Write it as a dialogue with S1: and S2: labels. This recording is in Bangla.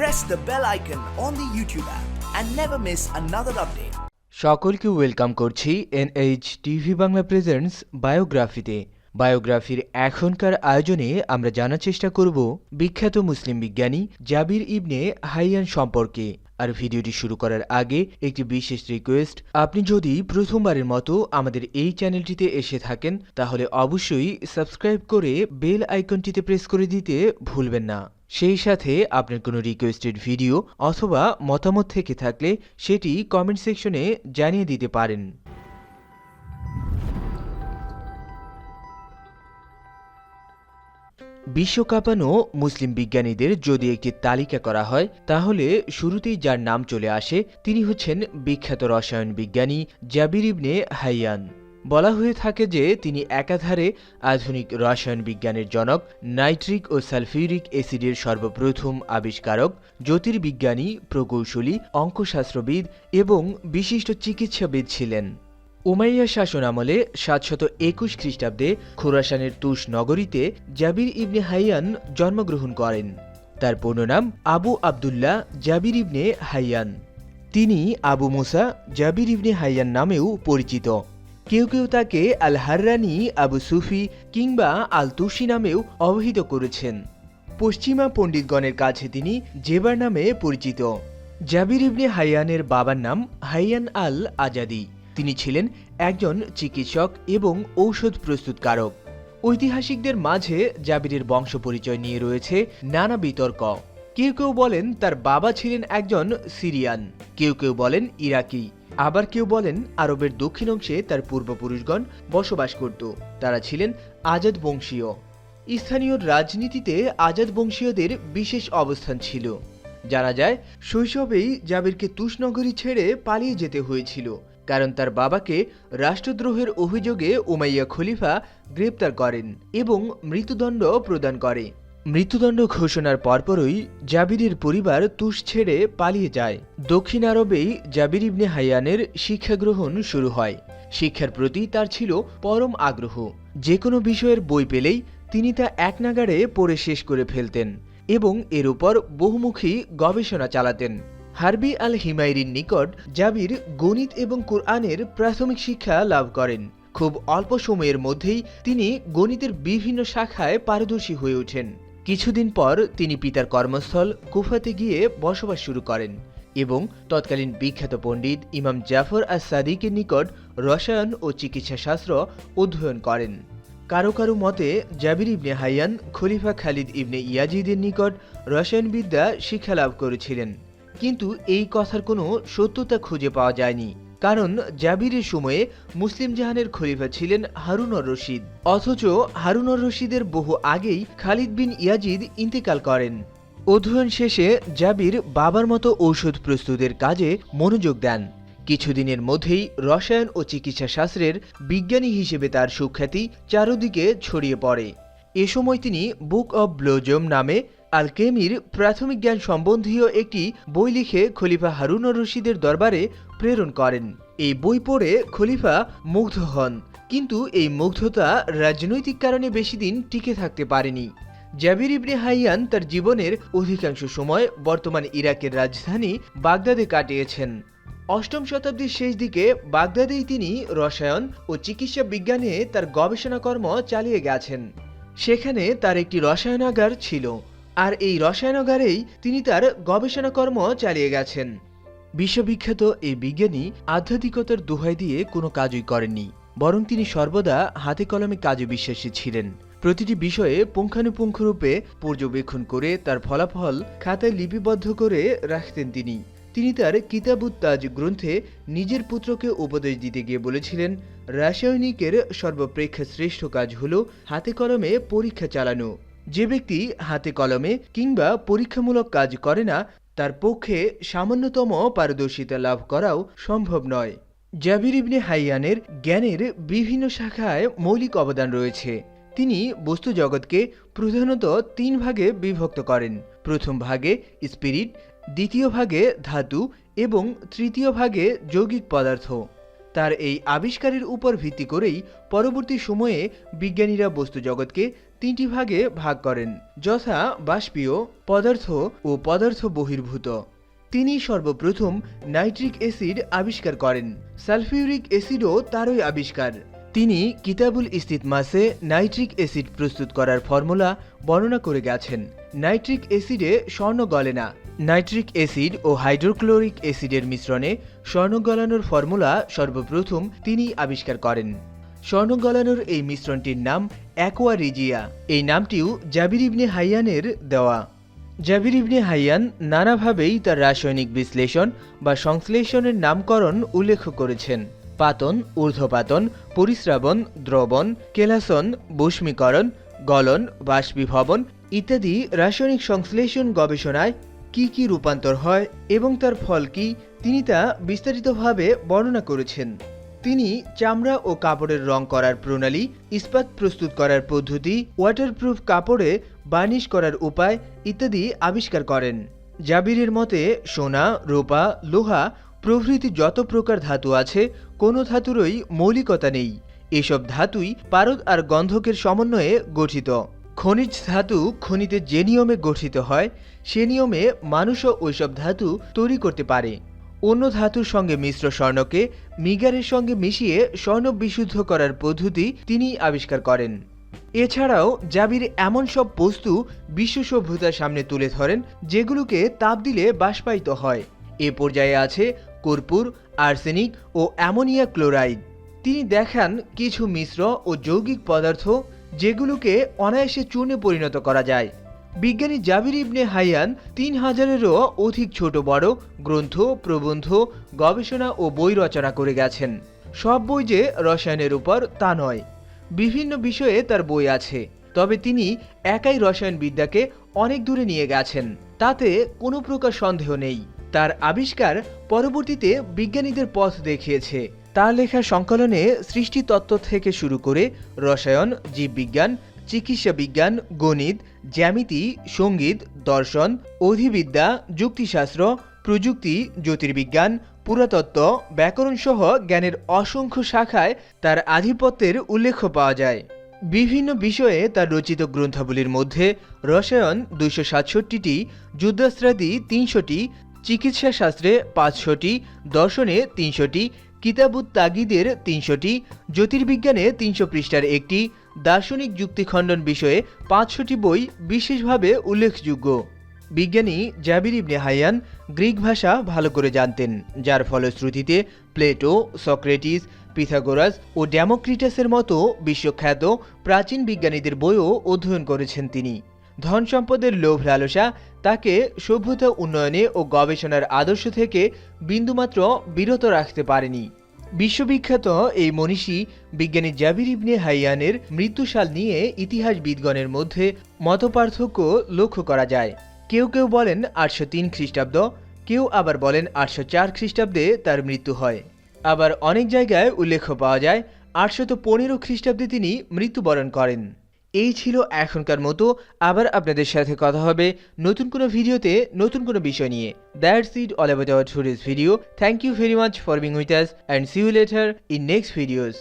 S1: press the bell icon on the YouTube app and never miss another update.
S2: সকলকে ওয়েলকাম করছি N H TV Bangla presents বায়োগ্রাফিতে বায়োগ্রাফির এখনকার আয়োজনে আমরা জানার চেষ্টা করব বিখ্যাত মুসলিম বিজ্ঞানী জাবির ইবনে হাইয়ান সম্পর্কে। আর ভিডিওটি শুরু করার আগে একটি বিশেষ রিকোয়েস্ট আপনি যদি প্রথমবারের মতো আমাদের এই চ্যানেলটিতে এসে থাকেন, তাহলে অবশ্যই সাবস্ক্রাইব করে বেল আইকনটিতে প্রেস করে দিতে ভুলবেন না। সেই সাথে আপনার কোনো রিকোয়েস্টেড ভিডিও অথবা মতামত থেকে থাকলে সেটি কমেন্ট সেকশনে জানিয়ে দিতে পারেন। বিশ্বকাপানো মুসলিম বিজ্ঞানীদের যদি একটি তালিকা করা হয়, তাহলে শুরুতেই যার নাম চলে আসে, তিনি হচ্ছেন বিখ্যাত রসায়ন বিজ্ঞানী জাবির ইবনে হাইয়ান। বলা হয়ে থাকে যে তিনি একাধারে আধুনিক রসায়ন বিজ্ঞানের জনক, নাইট্রিক ও সালফিউরিক অ্যাসিডের সর্বপ্রথম আবিষ্কারক, জ্যোতির্বিজ্ঞানী, প্রকৌশলী, অঙ্কশাস্ত্রবিদ এবং বিশিষ্ট চিকিৎসাবিদ ছিলেন। উমাইয়া শাসন আমলে সাতশত একুশ খ্রিস্টাব্দে খোরাসানের তুষ নগরীতে জাবির ইবনে হাইয়ান জন্মগ্রহণ করেন। তার পূর্ণ নাম Abu Abdullah Jabir ibn Hayyan. তিনি আবু মুসা জাবির ইবনে হাইয়ান নামেও পরিচিত। কেউ কেউ তাকে আল হাররানি আবু সুফি কিংবা আল তুসি নামেও অবহিত করেছেন। পশ্চিমা পণ্ডিতগণের কাছে তিনি জেবার নামে পরিচিত। জাবির ইবনে হাইয়ানের বাবার নাম হাইয়ান আল আজাদি তিনি ছিলেন একজন চিকিৎসক এবং ঔষধ প্রস্তুতকারক। ঐতিহাসিকদের মাঝে জাবিরের বংশ পরিচয় নিয়ে রয়েছে নানা বিতর্ক। কেউ কেউ বলেন তার বাবা ছিলেন একজন সিরিয়ান, কেউ কেউ বলেন ইরাকি। আবার কেউ বলেন আরবের দক্ষিণ অংশে তার পূর্বপুরুষগণ বসবাস করত। তারা ছিলেন আজাদ বংশীয়। স্থানীয় রাজনীতিতে আজাদ বংশীয়দের বিশেষ অবস্থান ছিল। জানা যায়, শৈশবেই জাবিরকে তুষনগরী ছেড়ে পালিয়ে যেতে হয়েছিল, কারণ তার বাবাকে রাষ্ট্রদ্রোহের অভিযোগে উমাইয়া খলিফা গ্রেপ্তার করেন এবং মৃত্যুদণ্ড প্রদান করে। মৃত্যুদণ্ড ঘোষণার পরপরই জাবিরের পরিবার তুষ ছেড়ে পালিয়ে যায়। দক্ষিণ আরবেই জাবির ইবনে হাইয়ানের শিক্ষা গ্রহণ শুরু হয়। শিক্ষার প্রতি তার ছিল পরম আগ্রহ। যে কোনো বিষয়ের বই পেলেই তিনি তা এক নাগাড়ে পড়ে শেষ করে ফেলতেন এবং এর উপর বহুমুখী গবেষণা চালাতেন। হারবি আল হিমাইরির নিকট জাবির গণিত এবং কোরআনের প্রাথমিক শিক্ষা লাভ করেন। খুব অল্প সময়ের মধ্যেই তিনি গণিতের বিভিন্ন শাখায় পারদর্শী হয়ে ওঠেন। কিছুদিন পর তিনি পিতার কর্মস্থল কুফাতে গিয়ে বসবাস শুরু করেন এবং তৎকালীন বিখ্যাত পণ্ডিত ইমাম জাফর আস সাদিকের নিকট রসায়ন ও চিকিৎসা শাস্ত্র অধ্যয়ন করেন। কারও কারও মতে, জাবির ইবনে হাইয়ান খলিফা খালিদ ইবনে ইয়াজিদের নিকট রসায়নবিদ্যা শিক্ষা লাভ করেছিলেন, কিন্তু এই কথার কোনো সত্যতা খুঁজে পাওয়া যায়নি। কারণ জাবিরের সময়ে মুসলিম জাহানের খলিফা ছিলেন হারুনর রশিদ। অথচ হারুনর রশিদের বহু আগেই খালিদ বিন ইয়াজিদ ইন্তেকাল করেন। অধ্যয়ন শেষে জাবির বাবার মতো ঔষধ প্রস্তুতের কাজে মনোযোগ দেন। কিছুদিনের মধ্যেই রসায়ন ও চিকিৎসা শাস্ত্রের বিজ্ঞানী হিসেবে তার সুখ্যাতি চারদিকে ছড়িয়ে পড়ে। এ সময় তিনি বুক অব ব্লোজম নামে আলকেমির প্রাথমিক জ্ঞান সম্বন্ধীয় একটি বই লিখে খলিফা হারুনর রশিদের দরবারে প্রেরণ করেন। এই বই পড়ে খলিফা মুগ্ধ হন, কিন্তু এই মুগ্ধতা রাজনৈতিক কারণে বেশি দিন টিকে থাকতে পারেনি। জাবির ইবনে হাইয়ান তার জীবনের অধিকাংশ সময় বর্তমান ইরাকের রাজধানী বাগদাদে কাটিয়েছেন। অষ্টম শতাব্দীর শেষ দিকে বাগদাদেই তিনি রসায়ন ও চিকিৎসা বিজ্ঞানে তার গবেষণাকর্ম চালিয়ে গেছেন। সেখানে তার একটি রসায়নাগার ছিল। আর এই রসায়নাগারেই তিনি তার গবেষণাকর্ম চালিয়ে গেছেন। বিশ্ববিখ্যাত এই বিজ্ঞানী আধ্যাত্মিকতার দোহাই দিয়ে কোনো কাজই করেননি, বরং তিনি সর্বদা হাতে কলমে কাজে বিশ্বাসী ছিলেন। প্রতিটি বিষয়ে পুঙ্খানুপুঙ্খরূপে পর্যবেক্ষণ করে তার ফলাফল খাতায় লিপিবদ্ধ করে রাখতেন তিনি। তিনি তার কিতাবুত্তাজ গ্রন্থে নিজের পুত্রকে উপদেশ দিতে গিয়ে বলেছিলেন, রাসায়নিকের সর্বপ্রেক্ষা শ্রেষ্ঠ কাজ হল হাতে কলমে পরীক্ষা চালানো। যে ব্যক্তি হাতে কলমে কিংবা পরীক্ষামূলক কাজ করে না, তার পক্ষে সামান্যতম পারদর্শিতা লাভ করাও সম্ভব নয়। জাবির ইবনে হাইয়ানের জ্ঞানের বিভিন্ন শাখায় মৌলিক অবদান রয়েছে। তিনি বস্তু জগৎকে প্রধানত তিন ভাগে বিভক্ত করেন। প্রথম ভাগে স্পিরিট, দ্বিতীয় ভাগে ধাতু এবং তৃতীয় ভাগে যৌগিক পদার্থ। তার এই আবিষ্কারের উপর ভিত্তি করেই পরবর্তী সময়ে বিজ্ঞানীরা বস্তু জগৎকে তিনটি ভাগে ভাগ করেন, যথা বাষ্পীয়, পদার্থ ও পদার্থ বহির্ভূত। তিনি সর্বপ্রথম নাইট্রিক অ্যাসিড আবিষ্কার করেন, সালফিউরিক অ্যাসিডও তারই আবিষ্কার। তিনি কিতাবুল ইস্তিতমাসে নাইট্রিক অ্যাসিড প্রস্তুত করার ফর্মুলা বর্ণনা করে গেছেন। নাইট্রিক অ্যাসিডে স্বর্ণ গলে না। নাইট্রিক অ্যাসিড ও হাইড্রোক্লোরিক অ্যাসিডের মিশ্রণে স্বর্ণ গলানোর ফর্মুলা সর্বপ্রথম তিনি আবিষ্কার করেন। স্বর্ণ গলানোর এই মিশ্রণটির নাম অ্যাকোয়ারিজিয়া। এই নামটিও জাবির ইবনে হাইয়ানের দেওয়া। জাবির ইবনে হাইয়ান নানাভাবেই তার রাসায়নিক বিশ্লেষণ বা সংশ্লেষণের নামকরণ উল্লেখ করেছেন। পাতন, ঊর্ধ্বপাতন পরিস্রাবন দ্রবণ, কেলাসন বস্মীকরণ গলন, বাষ্পীভবন ইত্যাদি রাসায়নিক সংশ্লেষণ গবেষণায় কি কি রূপান্তর হয় এবং তার ফল কি তিনি তা বিস্তারিতভাবে বর্ণনা করেছেন। তিনি চামড়া ও কাপড়ের রং করার প্রণালী, ইস্পাত প্রস্তুত করার পদ্ধতি ওয়াটারপ্রুফ কাপড়ে বার্নিশ করার উপায় ইত্যাদি আবিষ্কার করেন। জাবিরের মতে, সোনা, রূপা, লোহা প্রভৃতি যত প্রকার ধাতু আছে, কোনো ধাতুরই মৌলিকতা নেই। এসব ধাতুই পারদ আর গন্ধকের সমন্বয়ে গঠিত। খনিজ ধাতু খনিতে যে নিয়মে গঠিত হয়, সে নিয়মে মানুষও ওইসব ধাতু তৈরি করতে পারে। অন্য ধাতুর সঙ্গে মিশ্র স্বর্ণকে মিগারের সঙ্গে মিশিয়ে স্বর্ণ বিশুদ্ধ করার পদ্ধতি তিনি আবিষ্কার করেন। এছাড়াও জাবির এমন সব বস্তু বিশ্ব সভ্যতার সামনে তুলে ধরেন, যেগুলোকে তাপ দিলে বাষ্পায়িত হয়। এ পর্যায়ে আছে কর্পূর, আর্সেনিক ও অ্যামোনিয়া ক্লোরাইড। তিনি দেখান কিছু মিশ্র ও যৌগিক পদার্থ, যেগুলোকে অনায়াসে চূর্ণে পরিণত করা যায়। বিজ্ঞানী জাবির ইবনে হাইয়ান তিন হাজারেরও অধিক ছোট বড় গ্রন্থ, প্রবন্ধ, গবেষণা ও বই রচনা করে গেছেন। সব বই যে রসায়নের উপর, তা নয়। বিভিন্ন বিষয়ে তার বই আছে। তবে তিনি একাই রসায়নবিদ্যাকে অনেক দূরে নিয়ে গেছেন। তাতে কোনো প্রকার সন্দেহ নেই। তার আবিষ্কার পরবর্তীতে বিজ্ঞানীদের পথ দেখিয়েছে। তার লেখা সংকলনে সৃষ্টি তত্ত্ব থেকে শুরু করে রসায়ন, জীববিজ্ঞান চিকিৎসা বিজ্ঞান, গণিত, জ্যামিতি, সংগীত, দর্শন, অধিবিদ্যা, যুক্তিশাস্ত্র, প্রযুক্তি, জ্যোতির্বিজ্ঞান, পুরাতত্ত্ব, ব্যাকরণ সহ জ্ঞানের অসংখ্য শাখায় তার আধিপত্যের উল্লেখ পাওয়া যায়। বিভিন্ন বিষয়ে তার রচিত গ্রন্থাবলীর মধ্যে রসায়ন দুইশো সাতষট্টিটি, যুদ্ধাস্ত্রাদি তিনশোটি, চিকিৎসাশাস্ত্রে পাঁচশোটি, দর্শনে তিনশোটি কিতাবুত তাগিদের তিনশোটি, জ্যোতির্বিজ্ঞানে তিনশো পৃষ্ঠার একটি, দার্শনিক যুক্তিখণ্ডন বিষয়ে পাঁচশোটি বই বিশেষভাবে উল্লেখযোগ্য। বিজ্ঞানী জাবির ইবনে হাইয়ান গ্রিক ভাষা ভালো করে জানতেন, যার ফলশ্রুতিতে প্লেটো, সক্রেটিস, পিথাগোরাস ও ড্যামোক্রিটাসের মতো বিশ্বখ্যাত প্রাচীন বিজ্ঞানীদের বইও অধ্যয়ন করেছেন তিনি। ধন সম্পদের লোভ লালসা তাকে সভ্যতা উন্নয়নে ও গবেষণার আদর্শ থেকে বিন্দুমাত্র বিরত রাখতে পারেনি। বিশ্ববিখ্যাত এই মনীষী বিজ্ঞানী জাবির ইবনে হাইয়ানের মৃত্যুশাল নিয়ে ইতিহাসবিদগণের মধ্যে মতপার্থক্য লক্ষ্য করা যায়। কেউ কেউ বলেন আটশো তিন খ্রিস্টাব্দ, কেউ আবার বলেন আটশো চার খ্রিস্টাব্দে তার মৃত্যু হয়। আবার অনেক জায়গায় উল্লেখ পাওয়া যায়, আটশত পনেরো খ্রিস্টাব্দে তিনি মৃত্যুবরণ করেন। এই ছিল এখনকার মতো। আবার আপনাদের সাথে কথা হবে নতুন কোনো ভিডিওতে, নতুন কোনো বিষয় নিয়ে। That's it all about our today's video thank you very much for being with us and see you later in next videos